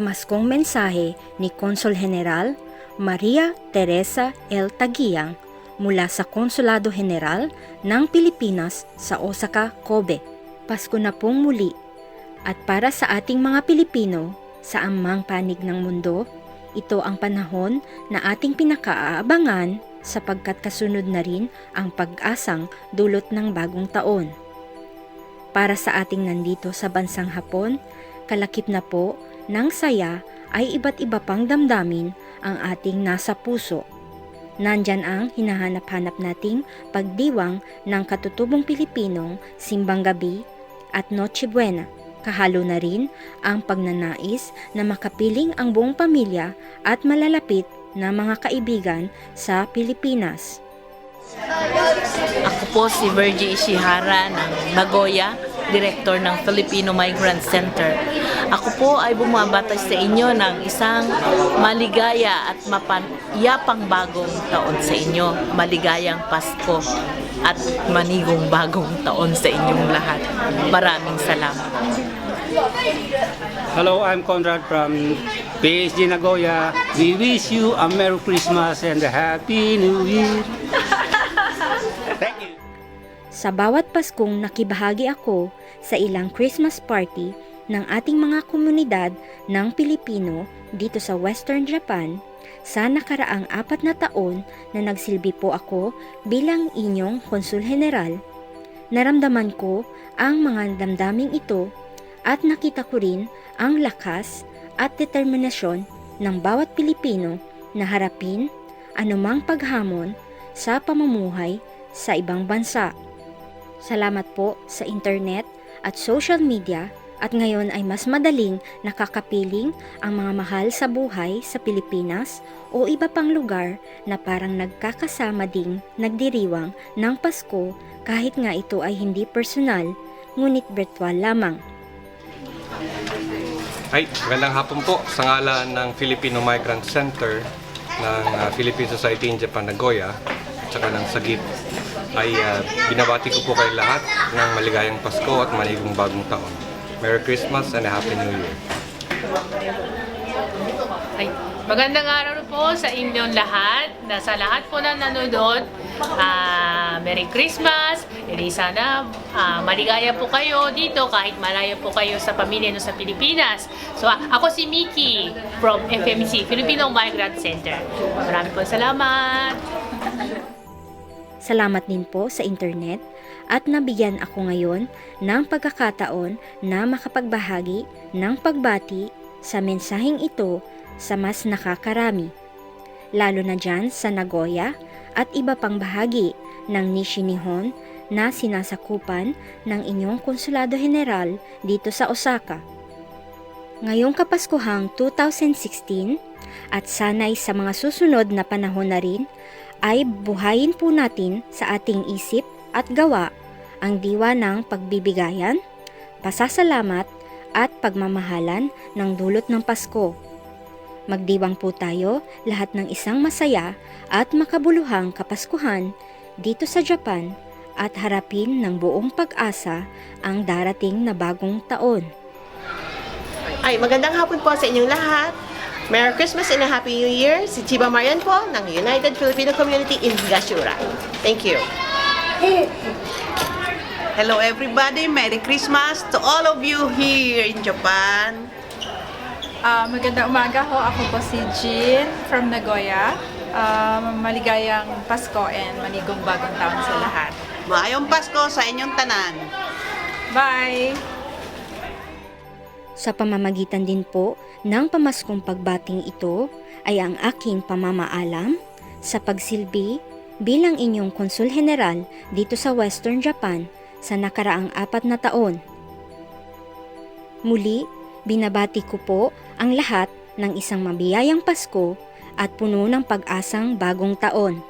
pamaskong mensahe ni Konsul General Maria Teresa L. Tagiang mula sa Konsulado General ng Pilipinas sa Osaka, Kobe. Pasko na pong muli at para sa ating mga Pilipino sa amang panig ng mundo, ito ang panahon na ating pinakaaabangan sapagkat kasunod na rin ang pag-asang dulot ng bagong taon. Para sa ating nandito sa bansang Hapon, kalakip na po ng saya ay iba't iba pang damdamin ang ating nasa puso. Nandyan ang hinahanap-hanap nating pagdiwang ng katutubong Pilipinong simbang gabi at Noche Buena. Kahalo na rin ang pagnanais na makapiling ang buong pamilya at malalapit na mga kaibigan sa Pilipinas. Ako po si Virgie Ishihara ng Nagoya, Director ng Filipino Migrant Center. Ako po ay bumabata sa inyo ng isang maligaya at mapayapang bagong taon sa inyo. Maligayang Pasko at manigong bagong taon sa inyong lahat. Maraming salamat. Hello, I'm Conrad from PSG Nagoya. We wish you a Merry Christmas and a Happy New Year. Sa bawat Paskong nakibahagi ako sa ilang Christmas party ng ating mga komunidad ng Pilipino dito sa Western Japan, sa nakaraang apat na taon na nagsilbi po ako bilang inyong konsul general, naramdaman ko ang mga damdaming ito at nakita ko rin ang lakas at determinasyon ng bawat Pilipino na harapin anumang paghamon sa pamumuhay sa ibang bansa. Salamat po sa internet at social media at ngayon ay mas madaling nakakapiling ang mga mahal sa buhay sa Pilipinas o iba pang lugar na parang nagkakasama ding nagdiriwang ng Pasko kahit nga ito ay hindi personal ngunit virtual lamang. Ay, magandang hapon po sa ngalan ng Filipino Migrant Center ng uh, Philippine Society in Japan Nagoya at saka ng Sagip ay uh, binabati ko po kayo lahat ng maligayang Pasko at maligong bagong taon. Merry Christmas and a Happy New Year. Ay, magandang araw po sa inyong lahat, na sa lahat po na nanonood. ah, Merry Christmas! Edi sana ah, maligaya po kayo dito kahit malayo po kayo sa pamilya no sa Pilipinas. So ah, ako si Miki from FMC, Filipino Migrant Center. Maraming po salamat! Salamat din po sa internet at nabigyan ako ngayon ng pagkakataon na makapagbahagi ng pagbati sa mensaheng ito sa mas nakakarami. Lalo na dyan sa Nagoya at iba pang bahagi ng Nishinihon na sinasakupan ng inyong Konsulado General dito sa Osaka. Ngayong Kapaskuhang 2016 at sanay sa mga susunod na panahon na rin ay buhayin po natin sa ating isip at gawa ang diwa ng pagbibigayan, pasasalamat at pagmamahalan ng dulot ng Pasko. Magdiwang po tayo lahat ng isang masaya at makabuluhang kapaskuhan dito sa Japan at harapin ng buong pag-asa ang darating na bagong taon. Ay, magandang hapon po sa inyong lahat. Merry Christmas and a Happy New Year. Si Chiba Marian po ng United Filipino Community in Higashura. Thank you. Hello everybody, Merry Christmas to all of you here in Japan. Ah, magandang umaga ho. Ako po si Jean from Nagoya. Ah, maligayang Pasko and manigong bagong taon sa lahat. Maayong Pasko sa inyong tanan. Bye! Sa pamamagitan din po ng pamaskong pagbating ito ay ang aking pamamaalam sa pagsilbi bilang inyong konsul general dito sa Western Japan sa nakaraang apat na taon. Muli, binabati ko po ang lahat ng isang mabiyayang Pasko at puno ng pag-asang bagong taon.